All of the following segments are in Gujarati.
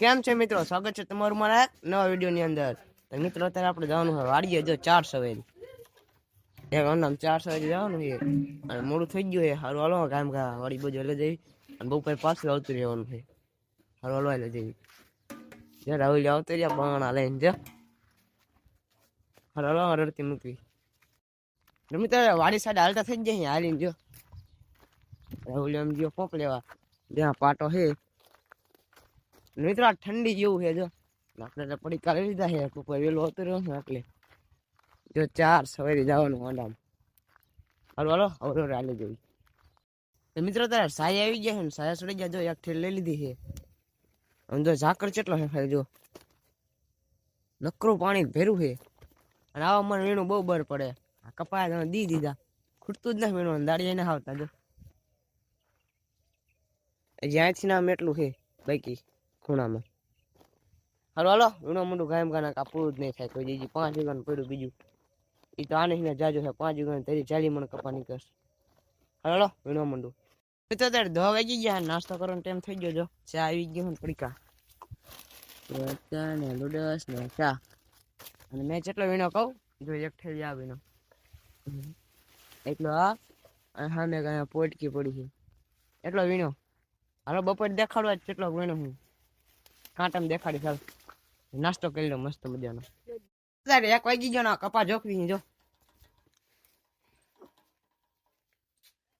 કેમ છે મિત્રો? સ્વાગત છે તમારું મારા નવા વિડીયોની અંદર. તો મિત્રો, અત્યારે આપણે જવાનું હોય વાડીએ. જો ચાર સવેરી. એક અંદામ ચાર સવેરી જવાનું છે. અને મોડું થઈ ગયું છે. હારું હાલો કામ કા વાડી બધું એટલે જઈ અને બપોર પાછું આવતું રહેવાનું છે. હારું હાલો એટલે જઈ જે રાહુલ આવતો રહ્યા બાણા લઈને, જો. હારું હાલો રડતી મૂકવી. મિત્રો વાડી સાઈડ હાલતા થઈ જાય હાલીને જો. રાહુલ એમ ગયો પોક લેવા. જ્યાં પાટો છે. મિત્રો, આ ઠંડી જેવું છે, જો. આપણે પડી પડીકા લીધા છે કોઈ વેલો હતો રહ્યો એટલે. જો ચાર સવારે જવાનું હોન્ડામાં હાલો હાલો, હવે રાલે તો મિત્રો, તારા સાયા આવી ગયા છે ને, સાયા સડી ગયા, જો એક ઠેલ લઈ લીધી છે. આમ જો ઝાકર કેટલો છે, ખાલી જો. નકરું પાણી ભેરું છે. અને આવા મને વીણું બહુ બર પડે. આ કપાયા તમે દી દીધા. ખૂટતું જ ના વીણું દાડિયા ના આવતા, જો. જ્યાંથી નામ એટલું છે, બાકી. ખૂણામાં. હાલો હાલો. વીણો મોટું ગાયમ ગાના કાપવું જ નહીં થાય. કોઈ દીજી પાંચ વીઘાનું પડ્યું બીજું. એ તો આને હિને જાજો છે. પાંચ વીઘાનું તરી ચાલી મણ કપા નીકળશે. હાલો હાલો. વીણો મંડું. તો અત્યારે દવા વાગી ગયા. નાસ્તો કરવાનો ટાઈમ થઈ ગયો જો. ચા આવી ગયો ને પડીકા ને લુડસ ને ચા. અને મેં જેટલો વીણો કહું, જો એક થેલી આ વીણો. એટલો આ. અને સામે પોટકી પડી છે. એટલો વીણો. હાલો, બપોર દેખાડવા જ કેટલો વીણો હું. કાંટામાં દેખાડી ચાલ નાસ્તો કરી લો મસ્ત મજાનો. અત્યારે એક વાગી ગયો ને કપા જોખવી જો.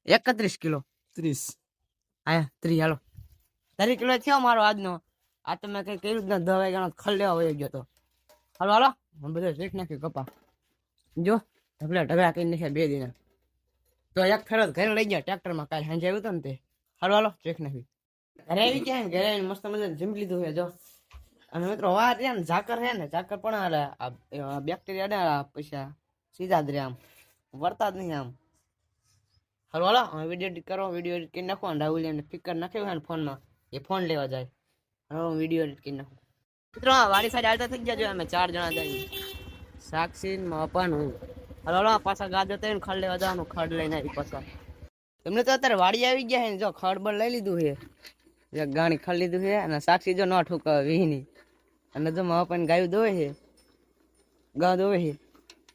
એકત્રીસ કિલો. ત્રીસ. હા ત્રીસ હાલો. તારી કિલો થયો મારો આજનો. આ તમે કઈ કર્યું જ ના દવાઈ ગણો ખલ લેવા વયો ગયો તો. હાલો હાલો. હું બધો શીખ નાખ્યું કપા. જો ઢગલા ઢગલા કરી નાખ્યા બે દિના. તો એક ફેરો ઘરે લઈ ગયા ટ્રેક્ટરમાં કાલે સાંજે આવ્યું હતું ને તે. હાલો હાલો શીખ નાખ્યું. ઘરે આવી ગયા ને, ઘરે મસ્ત મજા જમી લીધું છે, જો. અને મિત્રો વાત રહ્યા ને, ઝાકર છે ને, ઝાકર પણ હારે બેક્ટેરિયા ને પૈસા સીધા જ રે આમ. વરતા જ નહીં આમ. હાલો હાલો, હવે વીડિયો એડિટ કરો વીડિયો એડિટ કરી નાખો અને રાહુલ એને ફિકર નાખ્યો હોય ને ફોનમાં એ ફોન લેવા જાય. હવે હું વીડિયો એડિટ કરી નાખું. મિત્રો વાડી સાઈડ આવતા થઈ ગયા જો અમે ચાર જણા જઈએ સાક્ષી ને મપાન હું. હાલો હાલો પાછા ગાજો થઈને ખડ લેવા જવાનું, ખડ લઈને આવી પાછા. તમને તો અત્યારે વાડી આવી ગયા છે ને, જો ખડ બળ લઈ લીધું છે. ગાણી ખાલી લીધું છે અને સાક્ષી જો ન ઠુકાવે વીની અને જો મપાન ગાયું દોવે છે, ગા દોવે છે,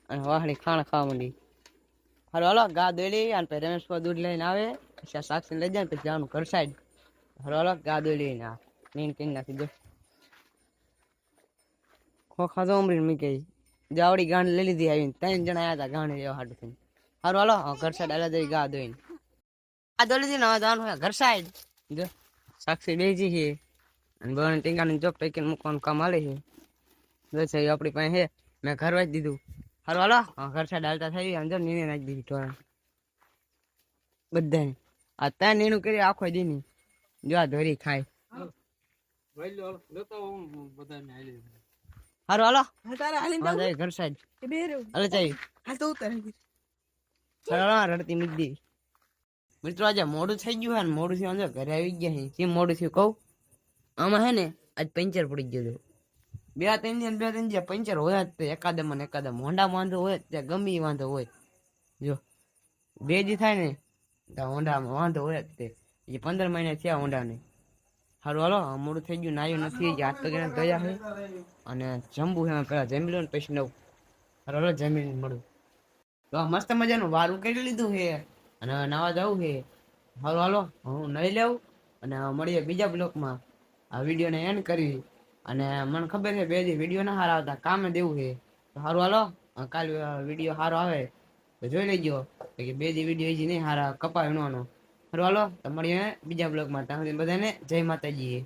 અને વાહણી ખાણ ખાવા માંડી. હાલો હાલો, ગા દોડી અને પછી રમેશ દૂધ લઈને આવે, પછી સાક્ષી લઈ જાય પછી જવાનું ઘર સાઈડ હાલો હાલો, ગા દોડી ને નીન કરી નાખી દો. ખોખા તો ઉમરીને મી કહી જાવડી ગાંડ લઈ લીધી આવીને. ત્રણ જણા આવ્યા હતા ગાંડ લેવા હાટું થઈને. હારું હાલો, ઘર સાઈડ આલા દઈ ગા દોઈને આ દોડી લીધી ને જવાનું ઘર સાઈડ જો. સાક્ષી બેજી છે અને બને ટીંગાની જોબ ટેકીને મૂકવાનું કામ હાલે છે બસ એ આપણી પાસે છે મેં ઘર વાંચી દીધું. હાલો હવે ઘર સાઈડ હાલતા થઈ અંદર નીને નાખી દીધી ટોરણ બધાને. આ ત્યાં નીણું કરી આખો દીની. જો આ ધોરી ખાય. હારું હાલો ઘર સાઈડ હાલે હાલ સરળા રડતી મૂકી દેવી મિત્રો, આજે મોડું થઈ ગયું હે ને મોડું થયું ઘરે આવી ગયા છે મોડું થયું કહું? આમાં હે ને, આજ પંચર પડી ગયું હતું. બે ત્રણ દિન બે ત્રણ દિન પંચર હોય જ તે એકાદમ અને એકાદમ. હોન્ડા વાંધો હોય ત્યાં ગમી વાંધો હોય જો. બે દી થાય ને, ત્યાં હોન્ડામાં વાંધો હોય જ તે. એ પંદર મહિના થયા હોન્ડાને સારું હાલો મોડું થઈ ગયું, નાયું નથી હાથ પગને ગયા છે. અને જમવું છે પેલા જમી લો ને પછી નવું. હારું, હાલો, જમીને મળું તો મસ્ત મજાનું વારું કરી લીધું છે. અને નાવા જવું છે. હાલો હાલો, હું નહીં લેવું અને મળીએ બીજા બ્લોકમાં. આ વિડીયોને એન્ડ કરી અને મને ખબર છે, બે દી વીડિયો ના સારા આવતા કામે દેવું છે. સારું હાલો કાલ વીડિયો સારો આવે, તો જોઈ લેજો. કે બે દી વીડિયો હજી નહીં સારા કપા વીણવાનો સારું હાલો, તો મળીએ બીજા બ્લોગમાં ત્યાં બધાને જય માતાજી.